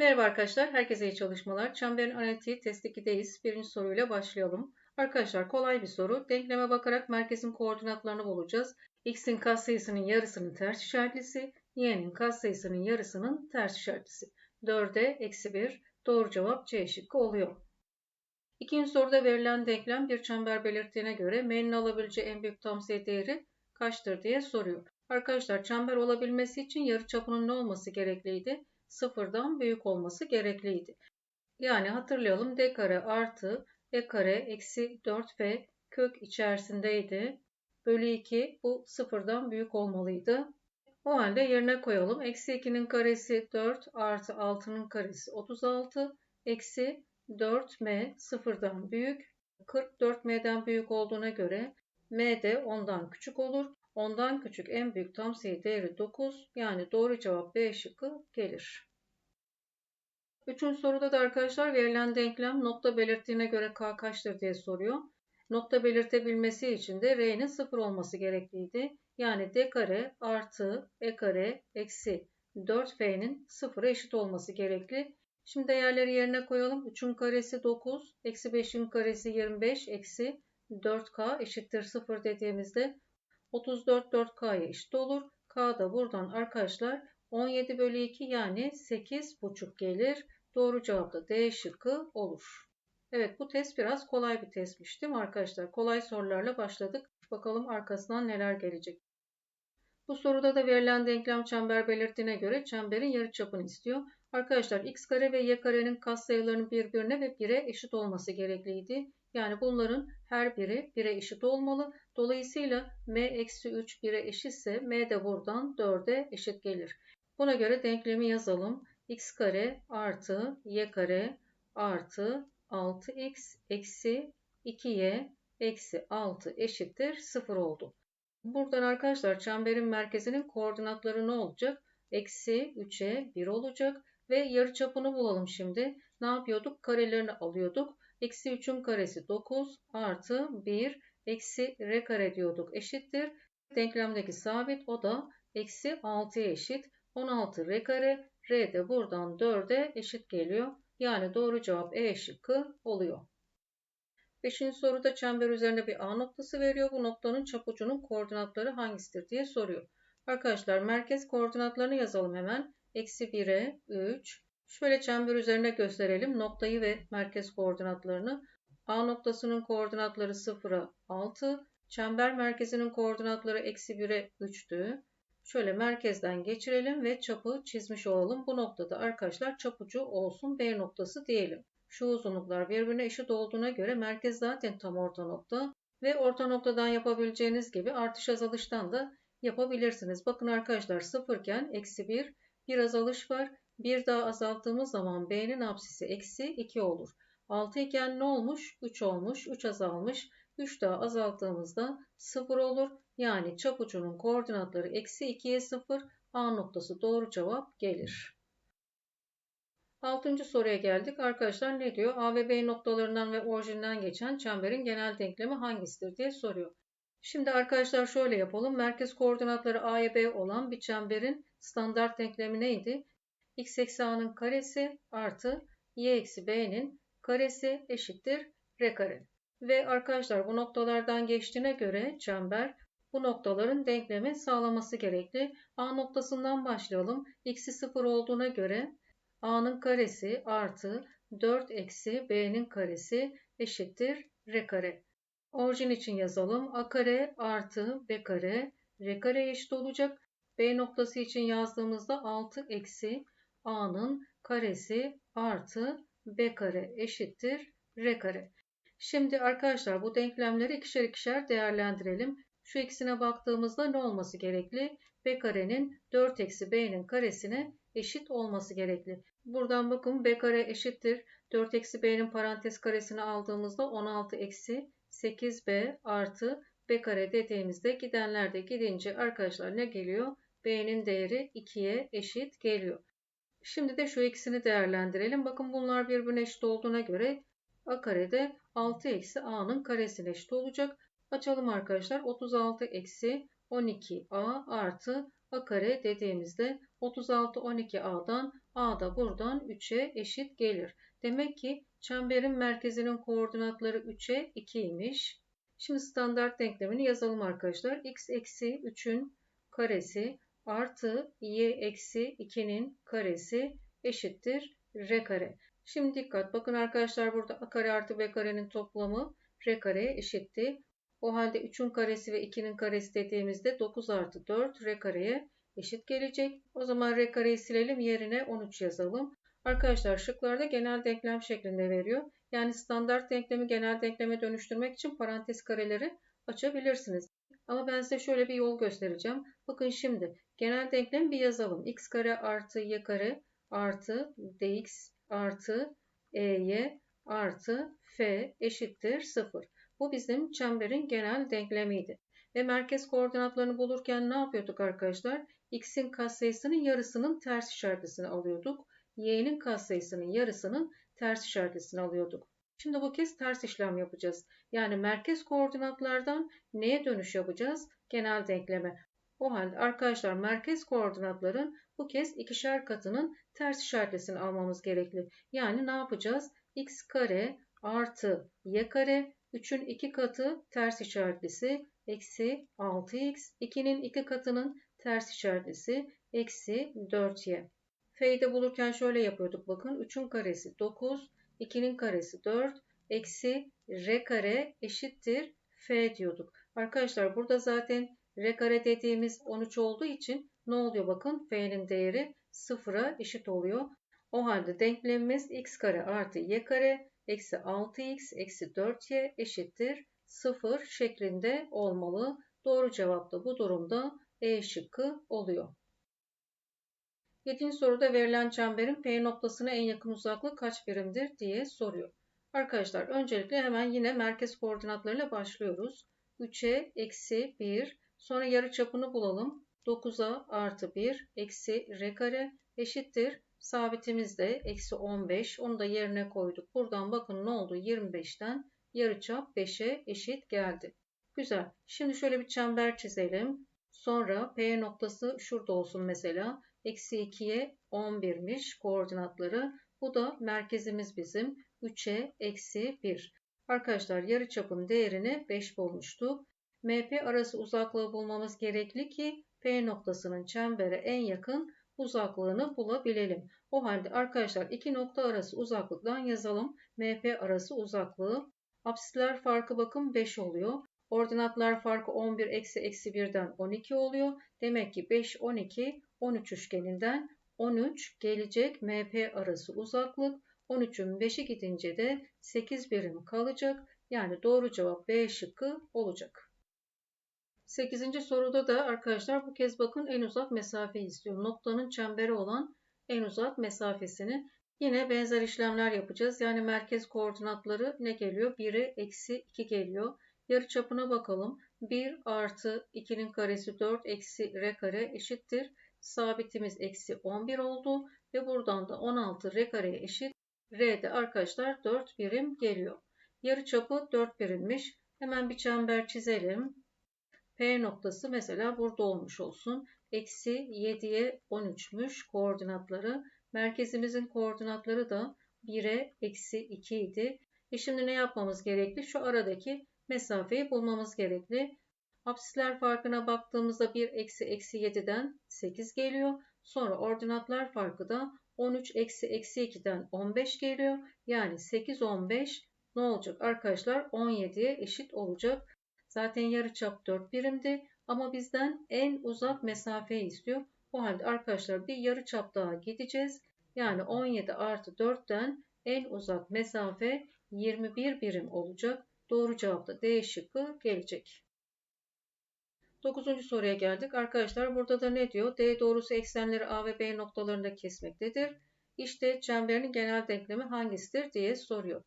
Merhaba arkadaşlar, herkese iyi çalışmalar. Çemberin analitiği test 2'deyiz. Birinci soruyla başlayalım. Arkadaşlar kolay bir soru. Denkleme bakarak merkezin koordinatlarını bulacağız. X'in katsayısının yarısının ters işaretlisi, Y'nin katsayısının yarısının ters işaretlisi. 4'e eksi 1. Doğru cevap C şıkkı oluyor. İkinci soruda verilen denklem bir çember belirttiğine göre M'nin alabileceği en büyük tam sayı değeri kaçtır diye soruyor. Arkadaşlar çember olabilmesi için yarıçapının ne olması gerekliydi? Sıfırdan büyük olması gerekliydi. Yani hatırlayalım d kare artı e kare eksi 4f kök içerisindeydi. Bölü 2 bu sıfırdan büyük olmalıydı. O halde yerine koyalım. Eksi 2'nin karesi 4 artı 6'nın karesi 36 eksi 4m sıfırdan büyük. 44m'den büyük olduğuna göre m de ondan küçük olur. Ondan küçük en büyük tam sayı değeri 9 yani doğru cevap B şıkkı gelir. Üçüncü soruda da arkadaşlar verilen denklem nokta belirttiğine göre k kaçtır diye soruyor. Nokta belirtebilmesi için de r'nin sıfır olması gerekliydi. Yani d kare artı e kare eksi 4f'nin sıfıra eşit olması gerekli. Şimdi değerleri yerine koyalım. 3'ün karesi 9, eksi 5'in karesi 25, eksi 4k eşittir 0 dediğimizde 34 4K'ya eşit olur. K da buradan arkadaşlar 17 bölü 2 yani 8,5 gelir. Doğru cevap da D şıkkı olur. Evet bu test biraz kolay bir testmiş değil mi arkadaşlar? Kolay sorularla başladık. Bakalım arkasından neler gelecek. Bu soruda da verilen denklem çember belirttiğine göre çemberin yarıçapını istiyor. Arkadaşlar x kare ve y karenin katsayılarının birbirine ve 1'e eşit olması gerekliydi. Yani bunların her biri 1'e eşit olmalı. Dolayısıyla m eksi 3 1'e eşitse m de buradan 4'e eşit gelir. Buna göre denklemi yazalım. x kare artı y kare artı 6x eksi 2y eksi 6 eşittir 0 oldu. Buradan arkadaşlar çemberin merkezinin koordinatları ne olacak? Eksi 3'e 1 olacak ve yarıçapını bulalım şimdi. Ne yapıyorduk? Karelerini alıyorduk. Eksi 3'ün karesi 9 artı 1 eksi r kare diyorduk eşittir. Denklemdeki sabit o da eksi 6'ya eşit. 16 r kare r de buradan 4'e eşit geliyor. Yani doğru cevap E şıkkı oluyor. Beşinci soruda çember üzerinde bir A noktası veriyor. Bu noktanın çapucunun koordinatları hangisidir diye soruyor. Arkadaşlar merkez koordinatlarını yazalım hemen. Eksi 1'e 3. Şöyle çember üzerine gösterelim noktayı ve merkez koordinatlarını. A noktasının koordinatları 0'a 6. Çember merkezinin koordinatları eksi 1'e 3'tü. Şöyle merkezden geçirelim ve çapı çizmiş olalım. Bu noktada arkadaşlar çapucu olsun B noktası diyelim. Şu uzunluklar birbirine eşit olduğuna göre merkez zaten tam orta nokta. Ve orta noktadan yapabileceğiniz gibi artış azalıştan da yapabilirsiniz. Bakın arkadaşlar sıfırken eksi 1 bir azalış var. Bir daha azalttığımız zaman B'nin apsisi eksi 2 olur. 6 iken ne olmuş? 3 olmuş. 3 azalmış. 3 daha azalttığımızda 0 olur. Yani çapucunun koordinatları eksi 2'ye 0. A noktası doğru cevap gelir. Altıncı soruya geldik. Arkadaşlar ne diyor? A ve B noktalarından ve orijinden geçen çemberin genel denklemi hangisidir diye soruyor. Şimdi arkadaşlar şöyle yapalım. Merkez koordinatları A'ya B olan bir çemberin standart denklemi neydi? X eksi a'nın karesi artı y eksi b'nin karesi eşittir r kare. Ve arkadaşlar bu noktalardan geçtiğine göre çember bu noktaların denklemi sağlaması gerekli. A noktasından başlayalım. x'i 0 olduğuna göre a'nın karesi artı 4 eksi b'nin karesi eşittir r kare. Orijin için yazalım. a kare artı b kare r kare eşit olacak. B noktası için yazdığımızda 6 eksi a'nın karesi artı b kare eşittir r kare. Şimdi arkadaşlar bu denklemleri ikişer ikişer değerlendirelim. Şu ikisine baktığımızda ne olması gerekli? b karenin 4 eksi b'nin karesine eşit olması gerekli. Buradan bakın b kare eşittir. 4 eksi b'nin parantez karesini aldığımızda 16 eksi 8b artı b kare dediğimizde gidenler de gidince arkadaşlar ne geliyor? b'nin değeri 2'ye eşit geliyor. Şimdi de şu ikisini değerlendirelim. Bakın bunlar birbirine eşit olduğuna göre a karede 6 eksi a'nın karesine eşit olacak. Açalım arkadaşlar. 36 eksi 12a artı A kare dediğimizde 36 12A'dan A da buradan 3'e eşit gelir. Demek ki çemberin merkezinin koordinatları 3'e 2'ymiş. Şimdi standart denklemini yazalım arkadaşlar. x eksi 3'ün karesi artı y eksi 2'nin karesi eşittir r kare. Şimdi dikkat bakın arkadaşlar burada a kare artı b karenin toplamı r kareye eşitti. O halde 3'ün karesi ve 2'nin karesi dediğimizde 9 artı 4 r kareye eşit gelecek. O zaman r kareyi silelim yerine 13 yazalım. Arkadaşlar şıklarda genel denklem şeklinde veriyor. Yani standart denklemi genel denkleme dönüştürmek için parantez kareleri açabilirsiniz. Ama ben size şöyle bir yol göstereceğim. Bakın şimdi genel denklemi bir yazalım. x kare artı y kare artı dx artı ey artı f eşittir 0. Bu bizim çemberin genel denklemiydi. Ve merkez koordinatlarını bulurken ne yapıyorduk arkadaşlar? x'in katsayısının yarısının ters işaretlisini alıyorduk. y'nin katsayısının yarısının ters işaretlisini alıyorduk. Şimdi bu kez ters işlem yapacağız. Yani merkez koordinatlardan neye dönüş yapacağız? Genel denkleme. O halde arkadaşlar merkez koordinatların bu kez ikişer katının ters işaretlisini almamız gerekli. Yani ne yapacağız? x kare artı y kare 3'ün 2 katı ters işaretlisi eksi 6x 2'nin 2 katının ters işaretlisi eksi 4y. F'yi de bulurken şöyle yapıyorduk bakın 3'ün karesi 9 2'nin karesi 4 eksi r kare eşittir f diyorduk. Arkadaşlar burada zaten r kare dediğimiz 13 olduğu için ne oluyor bakın f'nin değeri 0'a eşit oluyor. O halde denklemimiz x kare artı y kare eksi 6x eksi 4y eşittir 0 şeklinde olmalı. Doğru cevap da bu durumda E şıkkı oluyor. Yedinci soruda verilen çemberin P noktasına en yakın uzaklık kaç birimdir diye soruyor. Arkadaşlar öncelikle hemen yine merkez koordinatlarıyla başlıyoruz. 3'e eksi 1 sonra yarı çapını bulalım. 9'a artı 1 eksi r kare eşittir. Sabitimiz de eksi 15. Onu da yerine koyduk. Buradan bakın ne oldu? 25'ten yarıçap 5'e eşit geldi. Güzel. Şimdi şöyle bir çember çizelim. Sonra P noktası şurada olsun mesela. Eksi 2'ye 11'miş koordinatları. Bu da merkezimiz bizim. 3'e eksi 1. Arkadaşlar yarıçapın değerini 5 bulmuştuk. MP arası uzaklığı bulmamız gerekli ki P noktasının çembere en yakın uzaklığını bulabilelim. O halde arkadaşlar iki nokta arası uzaklıktan yazalım. MP arası uzaklığı. Apsisler farkı bakın 5 oluyor. Ordinatlar farkı 11 eksi eksi 1'den 12 oluyor. Demek ki 5, 12, 13 üçgeninden 13 gelecek MP arası uzaklık. 13'ün 5'i gidince de 8 birim kalacak. Yani doğru cevap B şıkkı olacak. 8. soruda da arkadaşlar bu kez bakın en uzak mesafeyi istiyor. Noktanın çemberi olan en uzak mesafesini. Yine benzer işlemler yapacağız. Yani merkez koordinatları ne geliyor? 1'e eksi 2 geliyor. Yarı çapına bakalım. 1 artı 2'nin karesi 4 eksi r kare eşittir. Sabitimiz eksi 11 oldu. Ve buradan da 16 r kareye eşit. R'de arkadaşlar 4 birim geliyor. Yarı çapı 4 birimmiş. Hemen bir çember çizelim. P noktası mesela burada olmuş olsun. Eksi 7'ye 13'müş koordinatları. Merkezimizin koordinatları da 1'e eksi 2 idi. E şimdi ne yapmamız gerekli? Şu aradaki mesafeyi bulmamız gerekli. Apsisler farkına baktığımızda 1 eksi eksi 7'den 8 geliyor. Sonra ordinatlar farkı da 13 eksi eksi 2'den 15 geliyor. Yani 8 15 ne olacak arkadaşlar? 17'ye eşit olacak. Zaten yarıçap 4 birimdi ama bizden en uzak mesafeyi istiyor. O halde arkadaşlar bir yarıçap daha gideceğiz. Yani 17 artı 4'ten en uzak mesafe 21 birim olacak. Doğru cevap da D şıkkı gelecek. 9. soruya geldik. Arkadaşlar burada da ne diyor? D doğrusu eksenleri A ve B noktalarında kesmektedir. İşte çemberin genel denklemi hangisidir diye soruyor.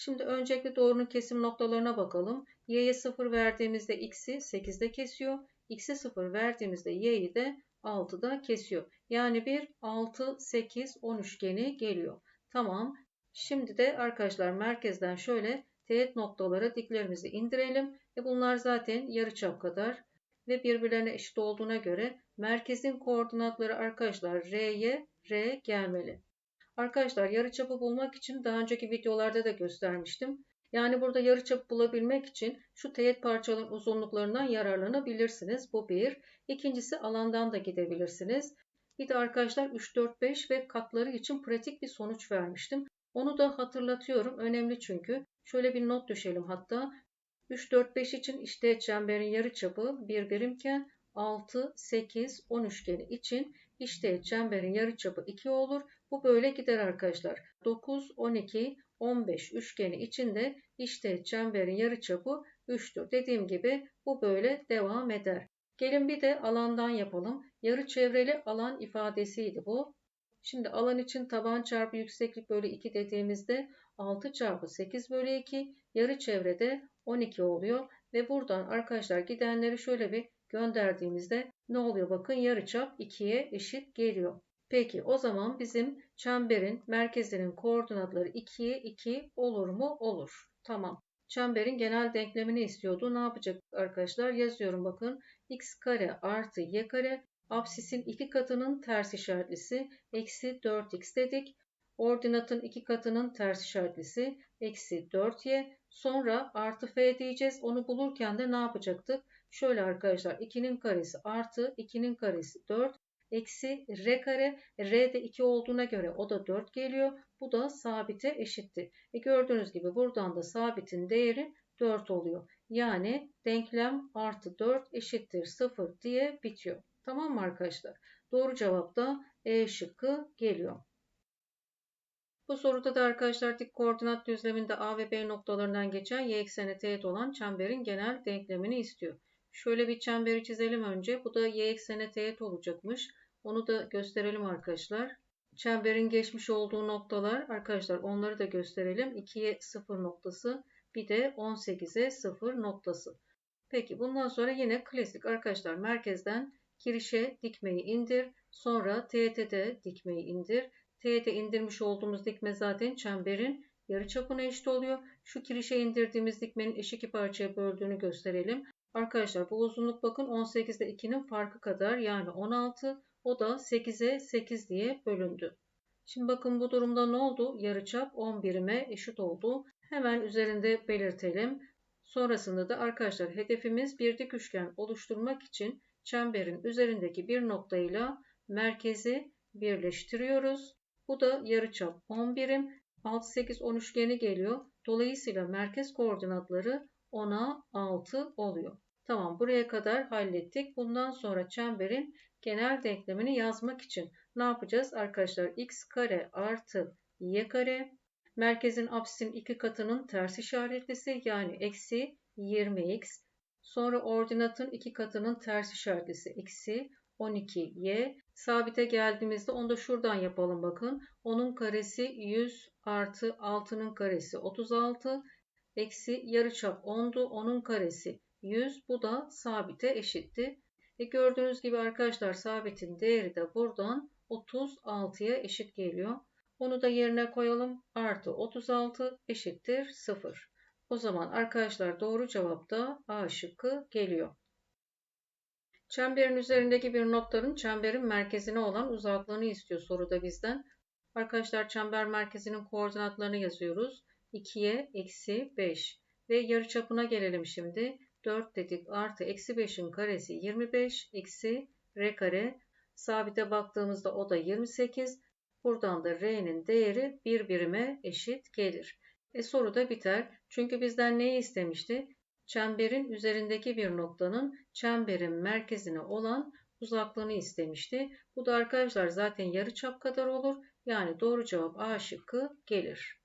Şimdi öncelikle doğrunun kesim noktalarına bakalım. Y'ye 0 verdiğimizde x'i 8'de kesiyor. X'e 0 verdiğimizde y'yi de 6'da kesiyor. Yani bir 6, 8, 10 üçgeni geliyor. Tamam. Şimdi de arkadaşlar merkezden şöyle teğet noktalara diklerimizi indirelim. E bunlar zaten yarıçap kadar ve birbirlerine eşit olduğuna göre merkezin koordinatları arkadaşlar R'ye R gelmeli. Arkadaşlar yarıçapı bulmak için daha önceki videolarda da göstermiştim. Yani burada yarıçapı bulabilmek için şu teğet parçaların uzunluklarından yararlanabilirsiniz. Bu bir. İkincisi alandan da gidebilirsiniz. Bir de arkadaşlar 3, 4, 5 ve katları için pratik bir sonuç vermiştim. Onu da hatırlatıyorum. Önemli çünkü. Şöyle bir not düşelim hatta. 3, 4, 5 için işte çemberin yarıçapı 1 birimken 6, 8, 10 üçgeni için işte çemberin yarıçapı 2 olur. Bu böyle gider arkadaşlar. 9, 12, 15 üçgeni içinde işte çemberin yarıçapı 3'tür. Dediğim gibi bu böyle devam eder. Gelin bir de alandan yapalım. Yarı çevreli alan ifadesiydi bu. Şimdi alan için taban çarpı yükseklik bölü 2 dediğimizde 6 çarpı 8 bölü 2 yarı çevrede 12 oluyor. Ve buradan arkadaşlar gidenleri şöyle bir gönderdiğimizde ne oluyor? Bakın yarıçap 2'ye eşit geliyor. Peki o zaman bizim çemberin merkezinin koordinatları 2'ye 2 olur mu? Olur. Tamam. Çemberin genel denklemini istiyordu. Ne yapacak arkadaşlar? Yazıyorum bakın. x kare artı y kare Absisin iki katının ters işaretlisi eksi 4x dedik. Ordinatın iki katının ters işaretlisi eksi 4y. Sonra artı f diyeceğiz. Onu bulurken de ne yapacaktık? Şöyle arkadaşlar 2'nin karesi artı 2'nin karesi 4 eksi r kare. r de 2 olduğuna göre o da 4 geliyor. Bu da sabite eşittir. E gördüğünüz gibi buradan da sabitin değeri 4 oluyor. Yani denklem artı 4 eşittir 0 diye bitiyor. Tamam mı arkadaşlar? Doğru cevap da E şıkkı geliyor. Bu soruda da arkadaşlar dik koordinat düzleminde A ve B noktalarından geçen y ekseni teğet olan çemberin genel denklemini istiyor. Şöyle bir çemberi çizelim önce. Bu da y ekseni teğet olacakmış. Onu da gösterelim arkadaşlar. Çemberin geçmiş olduğu noktalar arkadaşlar onları da gösterelim. 2'ye 0 noktası bir de 18'e 0 noktası. Peki bundan sonra yine klasik arkadaşlar merkezden kirişe dikmeyi indir. Sonra teğete dikmeyi indir. Teğete indirmiş olduğumuz dikme zaten çemberin yarıçapına eşit oluyor. Şu kirişe indirdiğimiz dikmenin eş iki parçaya böldüğünü gösterelim. Arkadaşlar bu uzunluk bakın 18 ile 2'nin farkı kadar yani 16. O da 8'e 8 diye bölündü. Şimdi bakın bu durumda ne oldu? Yarıçap 10 birime eşit oldu. Hemen üzerinde belirtelim. Sonrasında da arkadaşlar hedefimiz bir dik üçgen oluşturmak için çemberin üzerindeki bir noktayla merkezi birleştiriyoruz. Bu da yarıçap 10 birim. 6, 8, 10 üçgeni geliyor. Dolayısıyla merkez koordinatları 10'a 6 oluyor. Tamam buraya kadar hallettik. Bundan sonra çemberin genel denklemini yazmak için ne yapacağız? Arkadaşlar x kare artı y kare merkezin apsisin iki katının ters işaretlisi yani eksi 20x Sonra ordinatın iki katının ters işaretlisi eksi 12y. Sabite geldiğimizde onu da şuradan yapalım bakın. Onun karesi 100 artı 6'nın karesi 36 eksi yarıçap 10'du. Onun karesi 100. Bu da sabite eşitti. E gördüğünüz gibi arkadaşlar sabitin değeri de buradan 36'ya eşit geliyor. Onu da yerine koyalım. Artı 36 eşittir 0. O zaman arkadaşlar doğru cevap da A şıkkı geliyor. Çemberin üzerindeki bir noktanın çemberin merkezine olan uzaklığını istiyor soruda bizden. Arkadaşlar çember merkezinin koordinatlarını yazıyoruz. 2'ye eksi 5 ve yarıçapına gelelim şimdi. 4 dedik artı eksi 5'in karesi 25 eksi r kare. Sabite baktığımızda o da 28. Buradan da r'nin değeri bir birime eşit gelir. E soru da biter. Çünkü bizden neyi istemişti? Çemberin üzerindeki bir noktanın çemberin merkezine olan uzaklığını istemişti. Bu da arkadaşlar zaten yarı çap kadar olur. Yani doğru cevap A şıkkı gelir.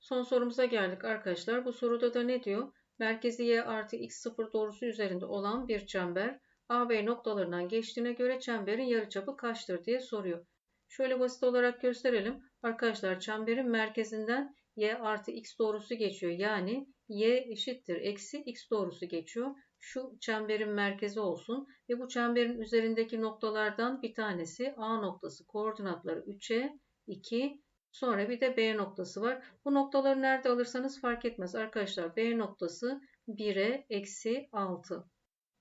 Son sorumuza geldik arkadaşlar. Bu soruda da ne diyor? Merkezi y artı x0 doğrusu üzerinde olan bir çember A ve noktalarından geçtiğine göre çemberin yarıçapı kaçtır diye soruyor. Şöyle basit olarak gösterelim. Arkadaşlar çemberin merkezinden y artı x doğrusu geçiyor. Yani y eşittir eksi x doğrusu geçiyor. Şu çemberin merkezi olsun ve bu çemberin üzerindeki noktalardan bir tanesi A noktası koordinatları 3'e 2 sonra bir de B noktası var. Bu noktaları nerede alırsanız fark etmez arkadaşlar. B noktası 1'e eksi 6.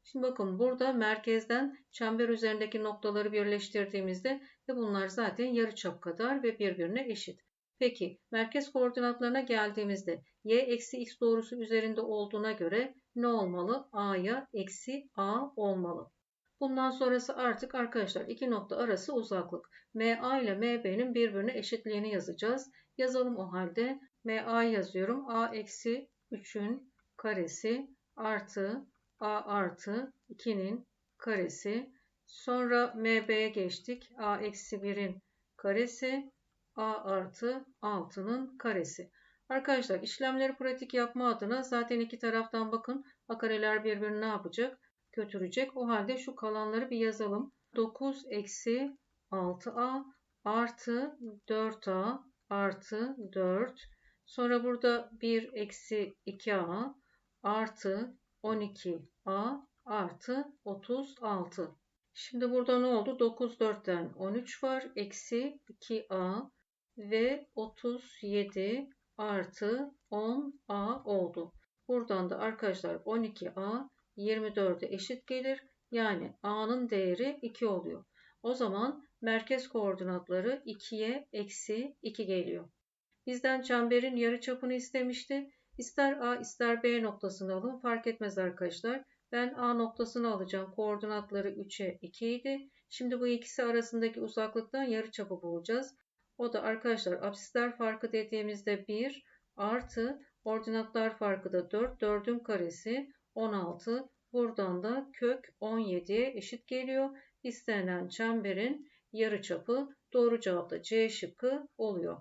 Şimdi bakın burada merkezden çember üzerindeki noktaları birleştirdiğimizde ve bunlar zaten yarıçap kadar ve birbirine eşit. Peki merkez koordinatlarına geldiğimizde y eksi x doğrusu üzerinde olduğuna göre ne olmalı? a'ya eksi a olmalı. Bundan sonrası artık arkadaşlar iki nokta arası uzaklık. MA ile MB'nin birbirine eşitliğini yazacağız. Yazalım o halde. MA yazıyorum. A eksi 3'ün karesi artı A artı 2'nin karesi. Sonra MB'ye geçtik. A eksi 1'in karesi. A artı 6'nın karesi. Arkadaşlar işlemleri pratik yapma adına zaten iki taraftan bakın. A kareler birbirini ne yapacak? Götürecek. O halde şu kalanları bir yazalım. 9 eksi 6A artı 4A artı 4. Sonra burada 1 eksi 2A artı 12A artı 36. Şimdi burada ne oldu? 9 4'ten 13 var. Eksi 2A ve 37 artı 10A oldu. Buradan da arkadaşlar 12A 24'e eşit gelir. Yani A'nın değeri 2 oluyor. O zaman merkez koordinatları 2'ye eksi 2 geliyor. Bizden çemberin yarıçapını istemişti. İster A ister B noktasını alın fark etmez arkadaşlar. Ben A noktasını alacağım. Koordinatları 3'e 2 idi. Şimdi bu ikisi arasındaki uzaklıktan yarıçapı bulacağız. O da arkadaşlar absisler farkı dediğimizde 1 artı ordinatlar farkı da 4. 4'ün karesi 16. Buradan da kök 17'ye eşit geliyor. İstenen çemberin yarıçapı doğru cevapta C şıkkı oluyor.